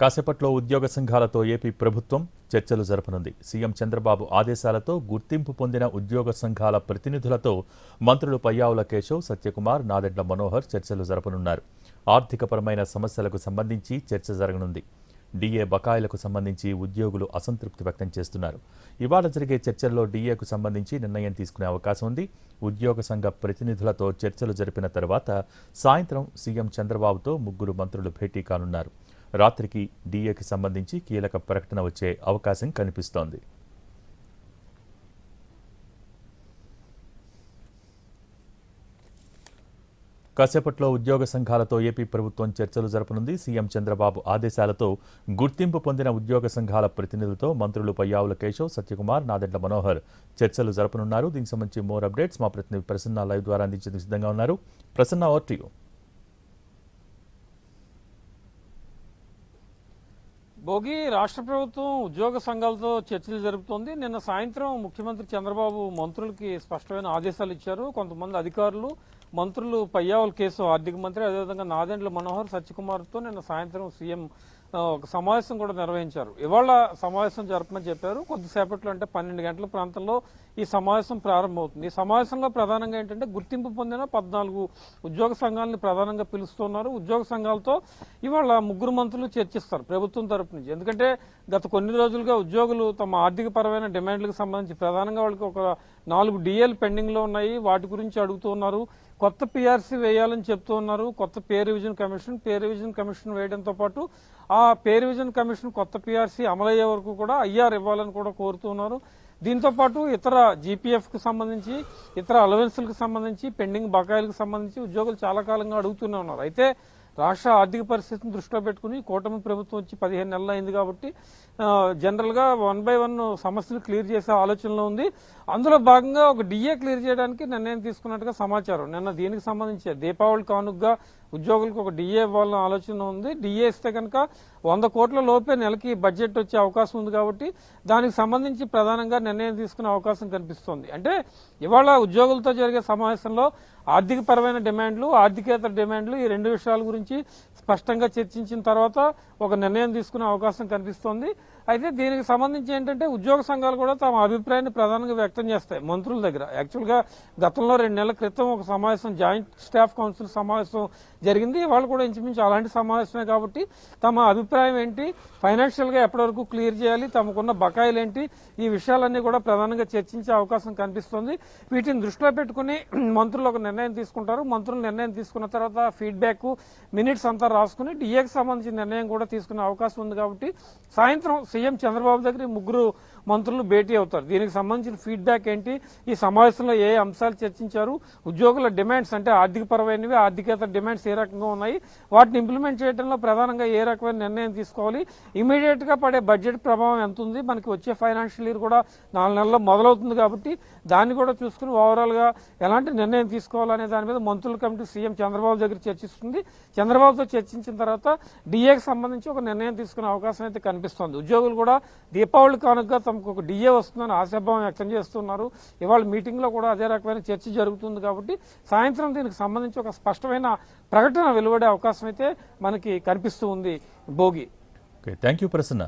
కాసేపట్లో ఉద్యోగ సంఘాలతో ఏపీ ప్రభుత్వం చర్చలు జరపనుంది. సీఎం చంద్రబాబు ఆదేశాలతో గుర్తింపు పొందిన ఉద్యోగ సంఘాల ప్రతినిధులతో మంత్రులు పయ్యావుల కేశవ్ సత్యకుమార్ నాదెండ్ల మనోహర్ చర్చలు జరపనున్నారు. ఆర్థికపరమైన సమస్యలకు సంబంధించి చర్చ జరగనుంది. డీఏ బకాయిలకు సంబంధించి ఉద్యోగులు అసంతృప్తి వ్యక్తం చేస్తున్నారు. ఇవాళ జరిగే చర్చల్లో డీఏకు సంబంధించి నిర్ణయం తీసుకునే అవకాశం ఉంది. ఉద్యోగ సంఘ ప్రతినిధులతో చర్చలు జరిపిన తర్వాత సాయంత్రం సీఎం చంద్రబాబుతో ముగ్గురు మంత్రులు భేటీ కానున్నారు. రాత్రికి డీఏకి సంబంధించి కీలక ప్రకటన వచ్చే అవకాశం కనిపిస్తోంది. కాసేపట్లో ఉద్యోగ సంఘాలతో ఏపీ ప్రభుత్వం చర్చలు జరపనుంది. సీఎం చంద్రబాబు ఆదేశాలతో గుర్తింపు పొందిన ఉద్యోగ సంఘాల ప్రతినిధులతో మంత్రులు పయ్యావుల కేశవ్ సత్యకుమార్ నాదెండ్ల మనోహర్ చర్చలు జరపనున్నారు. దీనికి సంబంధించి మోర్ అప్డేట్స్ మా ప్రతినిధి ప్రసన్న లైవ్ ద్వారా అందించేందుకు సిద్ధంగా ఉన్నారు. Prasanna over to you Bhogi రాష్ట్ర ప్రభుత్వం ఉద్యోగ సంఘాలతో చర్చలు జరుపుతోంది. నిన్న సాయంత్రం ముఖ్యమంత్రి చంద్రబాబు మంత్రులకి స్పష్టమైన ఆదేశాలు ఇచ్చారు. కొంతమంది అధికారులు మంత్రులు పయ్యావుల కేసు ఆర్థిక మంత్రి అదేవిధంగా నాదెండ్ల మనోహర్ సత్యకుమార్తో నిన్న సాయంత్రం సీఎం ఒక సమావేశం కూడా నిర్వహించారు. ఇవాళ సమావేశం జరపమని చెప్పారు. కొద్దిసేపట్లో అంటే పన్నెండు గంటల ప్రాంతంలో ఈ సమావేశం ప్రారంభమవుతుంది. ఈ సమావేశంలో ప్రధానంగా ఏంటంటే గుర్తింపు పొందిన పద్నాలుగు ఉద్యోగ సంఘాలను ప్రధానంగా పిలుస్తున్నారు. ఉద్యోగ సంఘాలతో ఇవాళ ముగ్గురు మంత్రులు చర్చిస్తారు ప్రభుత్వం తరపు నుంచి. ఎందుకంటే గత కొన్ని రోజులుగా ఉద్యోగులు తమ ఆర్థిక పరమైన డిమాండ్లకు సంబంధించి ప్రధానంగా వాళ్ళకి ఒక నాలుగు డిఎల్ పెండింగ్లో ఉన్నాయి. వాటి గురించి అడుగుతూ ఉన్నారు. కొత్త పిఆర్సీ వేయాలని చెప్తూ ఉన్నారు. కొత్త pay revision commission pay revision commission వేయడంతో పాటు ఆ పే రివిజన్ కమిషన్ కొత్త పిఆర్సీ అమలయ్యే వరకు కూడా ఐఆర్ ఇవ్వాలని కూడా కోరుతూ ఉన్నారు. దీంతో పాటు ఇతర జీపీఎఫ్కి సంబంధించి ఇతర అలవెన్స్లకు సంబంధించి పెండింగ్ బకాయిలకు సంబంధించి ఉద్యోగులు చాలా కాలంగా అడుగుతూనే ఉన్నారు. అయితే రాష్ట్ర ఆర్థిక పరిస్థితిని దృష్టిలో పెట్టుకుని కూటమి ప్రభుత్వం వచ్చి పదిహేను నెలలు అయింది కాబట్టి జనరల్గా వన్ బై వన్ సమస్యలు క్లియర్ చేసే ఆలోచనలో ఉంది. అందులో భాగంగా ఒక డిఏ క్లియర్ చేయడానికి నిర్ణయం తీసుకున్నట్టుగా సమాచారం. నిన్న దీనికి సంబంధించి దీపావళి కానుగ్గా ఉద్యోగులకు ఒక డిఏ ఇవ్వాలన్న ఆలోచన ఉంది. డిఏ ఇస్తే కనుక వంద కోట్ల లోపే నెలకి బడ్జెట్ వచ్చే అవకాశం ఉంది కాబట్టి దానికి సంబంధించి ప్రధానంగా నిర్ణయం తీసుకునే అవకాశం కనిపిస్తోంది. అంటే ఇవాళ ఉద్యోగులతో జరిగే సమావేశంలో ఆర్థికపరమైన డిమాండ్లు ఆర్థికేతర డిమాండ్లు ఈ రెండు విషయాల గురించి స్పష్టంగా చర్చించిన తర్వాత ఒక నిర్ణయం తీసుకునే అవకాశం కనిపిస్తోంది. అయితే దీనికి సంబంధించి ఏంటంటే ఉద్యోగ సంఘాలు కూడా తమ అభిప్రాయాన్ని ప్రధానంగా వ్యక్తం చేస్తాయి మంత్రుల దగ్గర. యాక్చువల్గా గతంలో రెండు నెలల క్రితం ఒక సమావేశం జాయింట్ స్టాఫ్ కౌన్సిల్ సమావేశం జరిగింది. వాళ్ళు కూడా ఇంచుమించు అలాంటి సమావేశమే కాబట్టి తమ అభిప్రాయం ఏంటి ఫైనాన్షియల్గా ఎప్పటివరకు క్లియర్ చేయాలి తమకున్న బకాయిలు ఏంటి ఈ విషయాలన్నీ కూడా ప్రధానంగా చర్చించే అవకాశం కనిపిస్తుంది. వీటిని దృష్టిలో పెట్టుకుని మంత్రులు ఒక నిర్ణయం తీసుకుంటారు. మంత్రులు నిర్ణయం తీసుకున్న తర్వాత ఫీడ్బ్యాక్ మినిట్స్ అంతా రాసుకుని డిఏకి సంబంధించిన నిర్ణయం కూడా తీసుకునే అవకాశం ఉంది కాబట్టి సాయంత్రం సీఎం చంద్రబాబు దగ్గర ముగ్గురు మంత్రులు భేటీ అవుతారు. దీనికి సంబంధించిన ఫీడ్బ్యాక్ ఏంటి? ఈ సమావేశంలో ఏ అంశాలు చర్చించారు? ఉద్యోగుల డిమాండ్స్ అంటే ఆర్థిక పరమైనవి ఆర్థికేతర డిమాండ్స్ ఏ రకంగా ఉన్నాయి? వాటిని ఇంప్లిమెంట్ చేయడంలో ప్రధానంగా ఏ రకమైన నిర్ణయం తీసుకోవాలి? ఇమీడియట్గా పడే బడ్జెట్ ప్రభావం ఎంత ఉంది? మనకి వచ్చే ఫైనాన్షియల్ ఇయర్ కూడా నాలుగు నెలల్లో మొదలవుతుంది కాబట్టి దాన్ని కూడా చూసుకుని ఓవరాల్గా ఎలాంటి నిర్ణయం తీసుకోవాలనే దాని మీద మంత్రుల కమిటీ సీఎం చంద్రబాబు దగ్గర చర్చిస్తుంది. చంద్రబాబుతో చర్చించిన తర్వాత డిఏకి సంబంధించి ఒక నిర్ణయం తీసుకునే అవకాశం అయితే కనిపిస్తోంది. ఉద్యోగులు కూడా దీపావళి కానుక తమకు ఒక డిఏ వస్తుందని ఆశాభావం వ్యక్తం చేస్తున్నారు. ఇవాళ మీటింగ్లో కూడా అదే రకమైన చర్చ జరుగుతుంది కాబట్టి సాయంత్రం దీనికి సంబంధించి ఒక స్పష్టమైన ప్రకటన వెలువడే అవకాశం అయితే మనకి కనిపిస్తూ ఉంది. భోగి. Thank you Prasanna.